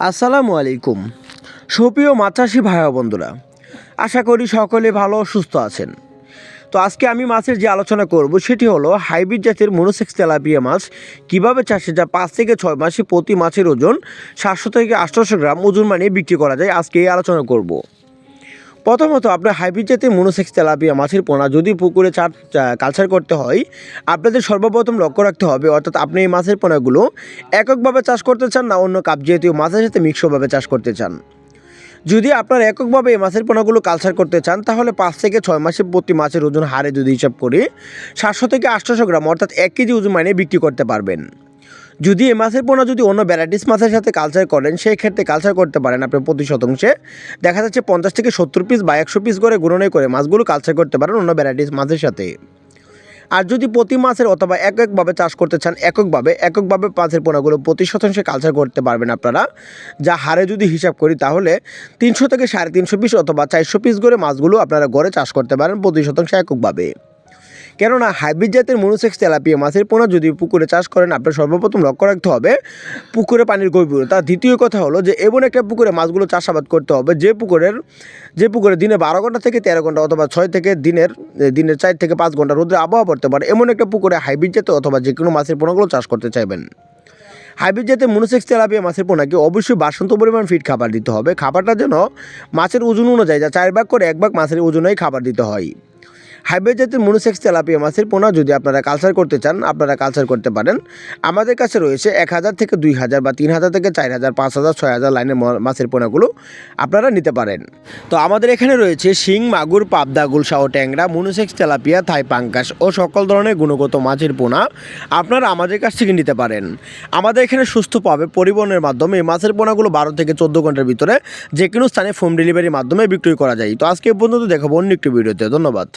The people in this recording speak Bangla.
আসসালামু আলাইকুম। সুপ্রিয় মাছ চাষি ভাই বন্ধুরা, আশা করি সকলে ভালো সুস্থ আছেন। তো আজকে আমি মাছের যে আলোচনা করব সেটি হলো হাইব্রিড জাতের মনোসেক্স তেলাপিয়া মাছ। কীভাবে চাষে যা পাঁচ থেকে ছয় মাসে প্রতি মাছের ওজন সাতশো থেকে আটশোশো গ্রাম ওজন মানিয়ে বিক্রি করা যায়। আজকে এই আলোচনা করব। প্রথমত আপনার হাইব্রিড জাতের মনোসেক্স তেলাপিয়া, মাছের পোনা যদি পুকুরে চার কালচার করতে হয়, আপনাদের সর্বপ্রথম লক্ষ্য রাখতে হবে, অর্থাৎ আপনি এই মাছের পোনাগুলো এককভাবে চাষ করতে চান না অন্য কাপ জাতীয় মাছের সাথে মিক্সভাবে চাষ করতে চান। যদি আপনার এককভাবে এই মাছের পোনাগুলো কালচার করতে চান, তাহলে পাঁচ থেকে ছয় মাসে প্রতি মাছের ওজন হারে যদি হিসাব করি, সাতশো থেকে আটশোশো গ্রাম, অর্থাৎ এক কেজি ওজন মানে বিক্রি করতে পারবেন। যদি এই মাছের পোনা যদি অন্য ভ্যারাইটিস মাছের সাথে কালচার করেন, সেই ক্ষেত্রে কালচার করতে পারেন আপনি প্রতি শতাংশে। দেখা যাচ্ছে পঞ্চাশ থেকে সত্তর পিস বা একশো পিস করে গুণনে করে মাছগুলো কালচার করতে পারেন অন্য ভ্যারাইটিস মাছের সাথে। আর যদি প্রতি মাছের অথবা এক একভাবে চাষ করতে চান, এককভাবে এককভাবে মাছের পোনাগুলো প্রতি শতাংশে কালচার করতে পারবেন আপনারা। যা হারে যদি হিসাব করি তাহলে তিনশো থেকে সাড়ে তিনশো পিস অথবা চারশো পিস করে মাছগুলো আপনারা গড়ে চাষ করতে পারেন প্রতি শতাংশে এককভাবে। কেননা হাইব্রিড জাতের মনোসেক্স তেলাপিয়া মাছের পোনা যদি পুকুরে চাষ করেন, আপনার সর্বপ্রথম লক্ষ্য রাখতে হবে পুকুরে পানির গভীরতা। দ্বিতীয় কথা হলো যে, এমন একটা পুকুরে মাছগুলো চাষাবাদ করতে হবে যে পুকুরের, যে পুকুরে দিনে বারো ঘণ্টা থেকে তেরো ঘণ্টা অথবা ছয় থেকে দিনের দিনের চার থেকে পাঁচ ঘণ্টা রোদে আবহাওয়া পড়তে পারে। এমন একটা পুকুরে হাইব্রিড জাতীয় অথবা যে কোনো মাছের পোনাগুলো চাষ করতে চাইবেন। হাইব্রিড জাতের মনোসেক্স তেলাপিয়া মাছের পোনাকে অবশ্যই বাসন্ত পরিমাণ ফিট খাবার দিতে হবে। খাবারটা যেন মাছের ওজন অনুযায়ী যা চার ভাগ করে এক ভাগ মাছের ওজনেই খাবার দিতে হয়। হাইব্রিড জাতের মনোসেক্স তেলাপিয়া মাছের পোনা যদি আপনারা কালচার করতে চান, আপনারা কালচার করতে পারেন। আমাদের কাছে রয়েছে এক হাজার থেকে দুই হাজার বা তিন হাজার থেকে চার হাজার, পাঁচ হাজার, ছয় হাজার লাইনের মাছের পোনাগুলো আপনারা নিতে পারেন। তো আমাদের এখানে রয়েছে শিং, মাগুর, পাবদা, গুলশাহ, ট্যাংরা, মনুসেক্স তেলাপিয়া, থাই পাঙ্কাস ও সকল ধরনের গুণগত মাছের পোনা আপনারা আমাদের কাছ থেকে নিতে পারেন। আমাদের এখানে সুস্থভাবে পরিবহনের মাধ্যমে এই মাছের পোনাগুলো বারো থেকে চোদ্দ ঘণ্টার ভিতরে যে কোনো স্থানে হোম ডেলিভারির মাধ্যমে বিক্রয় করা যায়। তো আজকে পর্যন্ত দেখাবো অন্য একটি ভিডিওতে। ধন্যবাদ।